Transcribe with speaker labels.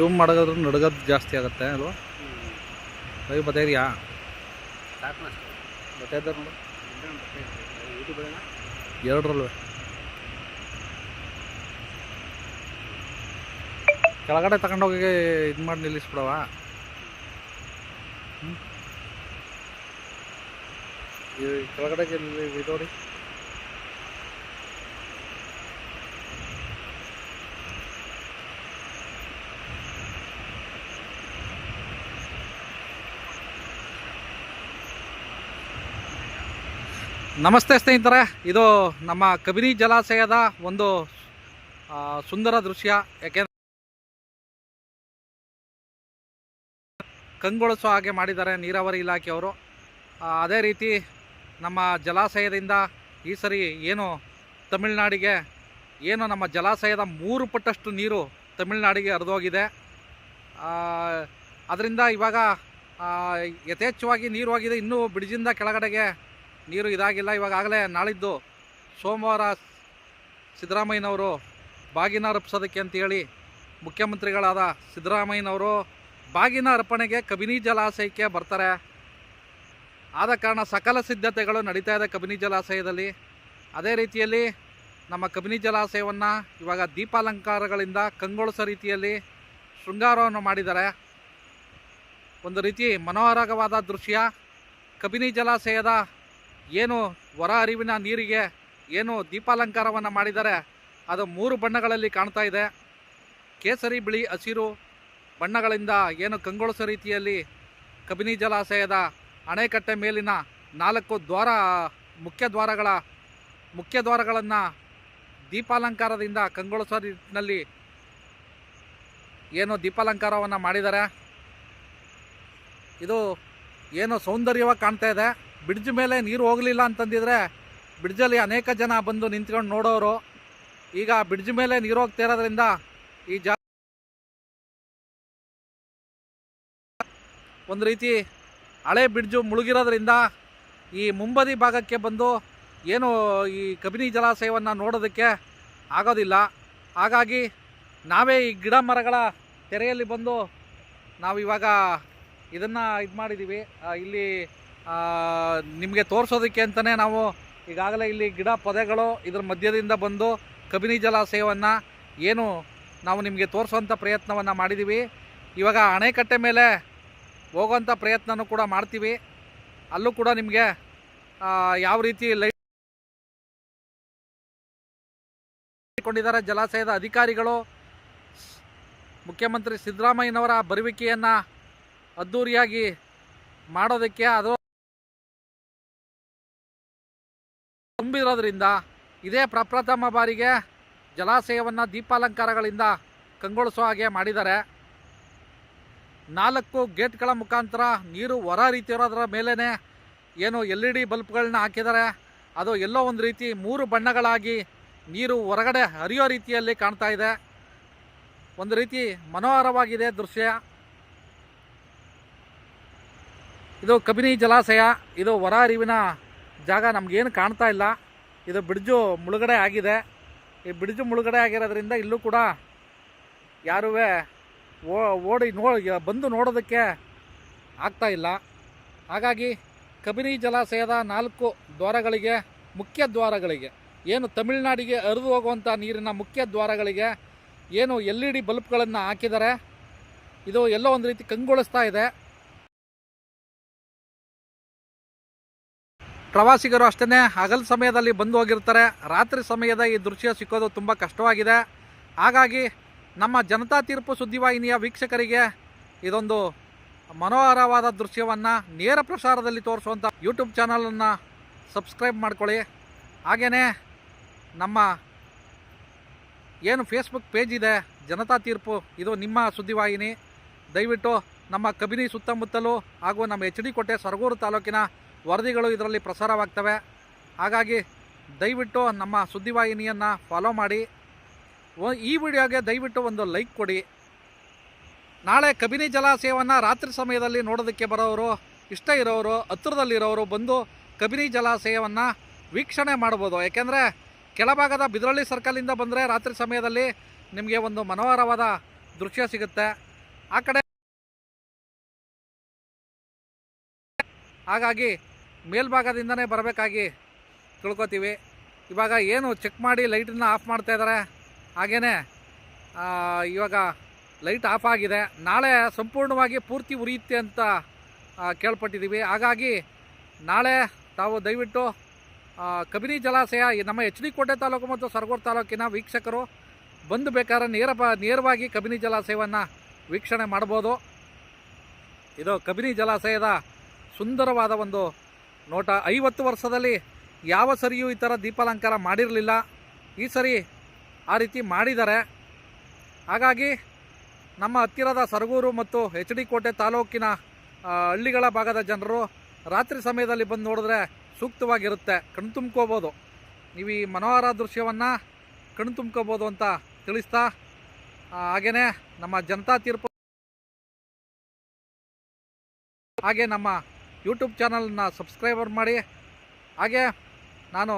Speaker 1: Zoom ಮಾಡೋದ್ರ ನಡ್ಗೋದು ಜಾಸ್ತಿ ಆಗುತ್ತೆ ಅದು ಹೋಗಿ ಬರ್ತಾ ಇದ್ದಾರೆ ನೋಡು. ಎರಡರಲ್ವೇ ಕೆಳಗಡೆ ತಗೊಂಡೋಗಿ ಇದು ಮಾಡಿ ನಿಲ್ಲಿಸ್ಬಿಡವ ಕೆಳಗಡೆಗೆ ಇದು ನೋಡಿ. ನಮಸ್ತೆ ಸ್ನೇಹಿತರೆ, ಇದು ನಮ್ಮ ಕಬಿನಿ ಜಲಾಶಯದ ಒಂದು ಸುಂದರ ದೃಶ್ಯ. ಯಾಕೆಂದ್ರೆ ಕಂಗೊಳಿಸೋ ಹಾಗೆ ಮಾಡಿದ್ದಾರೆ ನೀರಾವರಿ ಇಲಾಖೆಯವರು ಅದೇ ರೀತಿ ನಮ್ಮ ಜಲಾಶಯದಿಂದ ಈ ಸರಿ ಏನು ತಮಿಳುನಾಡಿಗೆ, ಏನು ನಮ್ಮ ಜಲಾಶಯದ ಮೂರು ಪಟ್ಟಷ್ಟು ನೀರು ತಮಿಳುನಾಡಿಗೆ ಹರಿದೋಗಿದೆ. ಅದರಿಂದ ಇವಾಗ ಯಥೇಚ್ಛವಾಗಿ ನೀರು ಹೋಗಿದೆ. ಇನ್ನೂ ಬಿಡಿಜಿಂದ ಕೆಳಗಡೆಗೆ ನೀರು ಇದಾಗಿಲ್ಲ ಇವಾಗಲೇ ನಾಳಿದ್ದು ಸೋಮವಾರ ಸಿದ್ದರಾಮಯ್ಯನವರು ಬಾಗಿನ ಅರ್ಪಿಸೋದಕ್ಕೆ ಅಂತೇಳಿ ಮುಖ್ಯಮಂತ್ರಿಗಳಾದ ಸಿದ್ದರಾಮಯ್ಯನವರು ಬಾಗಿನ ಅರ್ಪಣೆಗೆ ಕಬಿನಿ ಜಲಾಶಯಕ್ಕೆ ಬರ್ತಾರೆ. ಆದ ಕಾರಣ ಸಕಲ ಸಿದ್ಧತೆಗಳು ನಡೀತಾ ಇದೆ ಕಬಿನಿ ಜಲಾಶಯದಲ್ಲಿ. ಅದೇ ರೀತಿಯಲ್ಲಿ ನಮ್ಮ ಕಬಿನಿ ಜಲಾಶಯವನ್ನು ಇವಾಗ ದೀಪಾಲಂಕಾರಗಳಿಂದ ಕಂಗೊಳಿಸೋ ರೀತಿಯಲ್ಲಿ ಶೃಂಗಾರವನ್ನು ಮಾಡಿದ್ದಾರೆ. ಒಂದು ರೀತಿ ಮನೋಹರವಾದ ದೃಶ್ಯ ಕಬಿನಿ ಜಲಾಶಯದ ಏನು ಹೊರ ಅರಿವಿನ ನೀರಿಗೆ ಏನು ದೀಪಾಲಂಕಾರವನ್ನು ಮಾಡಿದ್ದಾರೆ, ಅದು ಮೂರು ಬಣ್ಣಗಳಲ್ಲಿ ಕಾಣ್ತಾ ಇದೆ. ಕೇಸರಿ, ಬಿಳಿ, ಹಸಿರು ಬಣ್ಣಗಳಿಂದ ಏನು ಕಂಗೊಳಿಸೋ ರೀತಿಯಲ್ಲಿ ಕಬಿನಿ ಜಲಾಶಯದ ಅಣೆಕಟ್ಟೆ ಮೇಲಿನ ನಾಲ್ಕು ದ್ವಾರ, ಮುಖ್ಯ ದ್ವಾರಗಳ, ಮುಖ್ಯ ದ್ವಾರಗಳನ್ನು ದೀಪಾಲಂಕಾರದಿಂದ ಕಂಗೊಳಿಸೋ ನಿಟ್ಟಿನಲ್ಲಿ ಏನು ದೀಪಾಲಂಕಾರವನ್ನು ಮಾಡಿದ್ದಾರೆ. ಇದು ಏನು ಸೌಂದರ್ಯವಾಗಿ ಕಾಣ್ತಾ ಇದೆ. ಬ್ರಿಡ್ಜ್ ಮೇಲೆ ನೀರು ಹೋಗಲಿಲ್ಲ ಅಂತಂದಿದ್ರೆ ಬ್ರಿಡ್ಜಲ್ಲಿ ಅನೇಕ ಜನ ಬಂದು ನಿಂತ್ಕೊಂಡು ನೋಡೋರು. ಈಗ ಬ್ರಿಡ್ಜ್ ಮೇಲೆ ನೀರು ಹೋಗ್ತಾ ಇರೋದ್ರಿಂದ ಈ ಜಾ ಒಂದು ರೀತಿ ಹಳೆ ಬ್ರಿಡ್ಜು ಮುಳುಗಿರೋದ್ರಿಂದ ಈ ಮುಂಬದಿ ಭಾಗಕ್ಕೆ ಬಂದು ಏನು ಈ ಕಬಿನಿ ಜಲಾಶಯವನ್ನು ನೋಡೋದಕ್ಕೆ ಆಗೋದಿಲ್ಲ. ಹಾಗಾಗಿ ನಾವೇ ಈ ಗಿಡ ಮರಗಳ ತೆರೆಯಲ್ಲಿ ಬಂದು ನಾವು ಇವಾಗ ಇದನ್ನು ಇದು ಮಾಡಿದ್ದೀವಿ ಇಲ್ಲಿ ನಿಮಗೆ ತೋರಿಸೋದಕ್ಕೆ ಅಂತಲೇ ನಾವು ಈಗಾಗಲೇ ಇಲ್ಲಿ ಗಿಡ ಪೊದೆಗಳು ಇದರ ಮಧ್ಯದಿಂದ ಬಂದು ಕಬಿನಿ ಜಲಾಶಯವನ್ನು ಏನು ನಾವು ನಿಮಗೆ ತೋರಿಸುವಂಥ ಪ್ರಯತ್ನವನ್ನು ಮಾಡಿದ್ದೀವಿ ಇವಾಗ ಅಣೆಕಟ್ಟೆ ಮೇಲೆ ಹೋಗುವಂಥ ಪ್ರಯತ್ನನೂ ಕೂಡ ಮಾಡ್ತೀವಿ. ಅಲ್ಲೂ ಕೂಡ ನಿಮಗೆ ಯಾವ ರೀತಿ ಲೈಟ್ ಕೊಂಡಿದ್ದಾರೆ ಜಲಾಶಯದ ಅಧಿಕಾರಿಗಳು. ಮುಖ್ಯಮಂತ್ರಿ ಸಿದ್ದರಾಮಯ್ಯನವರ ಬರುವಿಕೆಯನ್ನು ಅದ್ಧೂರಿಯಾಗಿ ಮಾಡೋದಕ್ಕೆ ಅದು ತುಂಬಿರೋದ್ರಿಂದ ಇದೇ ಪ್ರಪ್ರಥಮ ಬಾರಿಗೆ ಜಲಾಶಯವನ್ನು ದೀಪಾಲಂಕಾರಗಳಿಂದ ಕಂಗೊಳಿಸೋ ಹಾಗೆ ಮಾಡಿದ್ದಾರೆ. ನಾಲ್ಕು ಗೇಟ್ಗಳ ಮುಖಾಂತರ ನೀರು ಹೊರ ರೀತಿರೋದ್ರ ಮೇಲೇ ಏನು ಎಲ್ ಇ ಡಿ ಬಲ್ಬ್ಗಳನ್ನ ಹಾಕಿದ್ದಾರೆ. ಅದು ಎಲ್ಲೋ ಒಂದು ರೀತಿ ಮೂರು ಬಣ್ಣಗಳಾಗಿ ನೀರು ಹೊರಗಡೆ ಹರಿಯೋ ರೀತಿಯಲ್ಲಿ ಕಾಣ್ತಾ ಇದೆ. ಒಂದು ರೀತಿ ಮನೋಹರವಾಗಿದೆ ದೃಶ್ಯ. ಇದು ಕಬಿನಿ ಜಲಾಶಯ, ಇದು ಹೊರ ಹರಿವಿನ ಜಾಗ ನಮಗೇನು ಕಾಣ್ತಾ ಇಲ್ಲ. ಇದು ಬ್ರಿಡ್ಜು ಮುಳುಗಡೆ ಆಗಿದೆ. ಈ ಬ್ರಿಡ್ಜು ಮುಳುಗಡೆ ಆಗಿರೋದ್ರಿಂದ ಇಲ್ಲೂ ಕೂಡ ಯಾರೂ ಓಡಿ ನೋ, ಬಂದು ನೋಡೋದಕ್ಕೆ ಆಗ್ತಾ ಇಲ್ಲ. ಹಾಗಾಗಿ ಕಬಿನಿ ಜಲಾಶಯದ ನಾಲ್ಕು ದ್ವಾರಗಳಿಗೆ, ಮುಖ್ಯ ದ್ವಾರಗಳಿಗೆ, ಏನು ತಮಿಳುನಾಡಿಗೆ ಹರಿದು ಹೋಗುವಂಥ ನೀರಿನ ಮುಖ್ಯ ದ್ವಾರಗಳಿಗೆ ಏನು ಎಲ್ ಇ ಡಿ ಬಲ್ಬ್ಗಳನ್ನು ಹಾಕಿದ್ದಾರೆ. ಇದು ಎಲ್ಲೋ ಒಂದು ರೀತಿ ಕಂಗೊಳಿಸ್ತಾ ಇದೆ. ಪ್ರವಾಸಿಗರು ಅಷ್ಟೇ ಹಗಲು ಸಮಯದಲ್ಲಿ ಬಂದು ಹೋಗಿರ್ತಾರೆ. ರಾತ್ರಿ ಸಮಯದ ಈ ದೃಶ್ಯ ಸಿಕ್ಕೋದು ತುಂಬ ಕಷ್ಟವಾಗಿದೆ. ಹಾಗಾಗಿ ನಮ್ಮ ಜನತಾ ತೀರ್ಪು ಸುದ್ದಿವಾಹಿನಿಯ ವೀಕ್ಷಕರಿಗೆ ಇದೊಂದು ಮನೋಹರವಾದ ದೃಶ್ಯವನ್ನು ನೇರ ಪ್ರಸಾರದಲ್ಲಿ ತೋರಿಸುವಂಥ ಯೂಟ್ಯೂಬ್ ಚಾನಲನ್ನು ಸಬ್ಸ್ಕ್ರೈಬ್ ಮಾಡ್ಕೊಳ್ಳಿ. ಹಾಗೆಯೇ ನಮ್ಮ ಏನು ಫೇಸ್ಬುಕ್ ಪೇಜ್ ಇದೆ, ಜನತಾ ತೀರ್ಪು, ಇದು ನಿಮ್ಮ ಸುದ್ದಿವಾಹಿನಿ. ದಯವಿಟ್ಟು ನಮ್ಮ ಕಬಿನಿ ಸುತ್ತಮುತ್ತಲೂ ಹಾಗೂ ನಮ್ಮ ಎಚ್ ಡಿ ಕೋಟೆ, ಸರಗೂರು ತಾಲೂಕಿನ ವರದಿಗಳು ಇದರಲ್ಲಿ ಪ್ರಸಾರವಾಗ್ತವೆ. ಹಾಗಾಗಿ ದಯವಿಟ್ಟು ನಮ್ಮ ಸುದ್ದಿವಾಹಿನಿಯನ್ನು ಫಾಲೋ ಮಾಡಿ. ಈ ವಿಡಿಯೋಗೆ ದಯವಿಟ್ಟು ಒಂದು ಲೈಕ್ ಕೊಡಿ. ನಾಳೆ ಕಬಿನಿ ಜಲಾಶಯವನ್ನು ರಾತ್ರಿ ಸಮಯದಲ್ಲಿ ನೋಡೋದಕ್ಕೆ ಬರೋರು, ಇಷ್ಟ ಇರೋರು, ಹತ್ತಿರದಲ್ಲಿರೋರು ಬಂದು ಕಬಿನಿ ಜಲಾಶಯವನ್ನು ವೀಕ್ಷಣೆ ಮಾಡ್ಬೋದು. ಯಾಕೆಂದರೆ ಕೆಳಭಾಗದ ಬಿದ್ರಳ್ಳಿ ಸರ್ಕಲಿಂದ ಬಂದರೆ ರಾತ್ರಿ ಸಮಯದಲ್ಲಿ ನಿಮಗೆ ಒಂದು ಮನೋಹರವಾದ ದೃಶ್ಯ ಸಿಗುತ್ತೆ. ಆ ಕಡೆ ಹಾಗಾಗಿ ಮೇಲ್ಭಾಗದಿಂದನೇ ಬರಬೇಕಾಗಿ ತಿಳ್ಕೊತೀವಿ. ಇವಾಗ ಏನು ಚೆಕ್ ಮಾಡಿ ಲೈಟನ್ನು ಆಫ್ ಮಾಡ್ತಾ ಇದ್ದಾರೆ ಹಾಗೆಯೇ ಇವಾಗ ಲೈಟ್ ಆಫ್ ಆಗಿದೆ. ನಾಳೆ ಸಂಪೂರ್ಣವಾಗಿ ಪೂರ್ತಿ ಉರಿಯುತ್ತೆ ಅಂತ ಕೇಳ್ಪಟ್ಟಿದ್ದೀವಿ ಹಾಗಾಗಿ ನಾಳೆ ತಾವು ದಯವಿಟ್ಟು ಕಬಿನಿ ಜಲಾಶಯ ನಮ್ಮ ಎಚ್ ಡಿ ಕೋಟೆ ತಾಲೂಕು ಮತ್ತು ಸರಗೂರು ತಾಲೂಕಿನ ವೀಕ್ಷಕರು ಬಂದು ಬೇಕಾದ್ರೆ ನೇರ ನೇರವಾಗಿ ಕಬಿನಿ ಜಲಾಶಯವನ್ನು ವೀಕ್ಷಣೆ ಮಾಡ್ಬೋದು. ಇದು ಕಬಿನಿ ಜಲಾಶಯದ ಸುಂದರವಾದ ಒಂದು ನೋಟ ಐವತ್ತು ವರ್ಷದಲ್ಲಿ ಯಾವ ಸರಿಯೂ ಈ ಥರ ದೀಪಾಲಂಕಾರ ಮಾಡಿರಲಿಲ್ಲ. ಈ ಸರಿ ಆ ರೀತಿ ಮಾಡಿದ್ದಾರೆ. ಹಾಗಾಗಿ ನಮ್ಮ ಹತ್ತಿರದ ಸರಗೂರು ಮತ್ತು ಎಚ್ ಡಿ ಕೋಟೆ ತಾಲೂಕಿನ ಹಳ್ಳಿಗಳ ಭಾಗದ ಜನರು ರಾತ್ರಿ ಸಮಯದಲ್ಲಿ ಬಂದು ನೋಡಿದ್ರೆ ಸೂಕ್ತವಾಗಿರುತ್ತೆ. ಕಣ್ತುಂಬ್ಕೋಬೋದು ನೀವು ಈ ಮನೋಹರ ದೃಶ್ಯವನ್ನು ಕಣ್ತುಂಬ್ಕೋಬೋದು ಅಂತ ತಿಳಿಸ್ತಾ ಹಾಗೆಯೇ ನಮ್ಮ ಜನತಾ ತೀರ್ಪು ಹಾಗೆ ನಮ್ಮ ಯೂಟ್ಯೂಬ್ ಚಾನಲ್ನ ಸಬ್ಸ್ಕ್ರೈಬರ್ ಮಾಡಿ. ಹಾಗೆ ನಾನು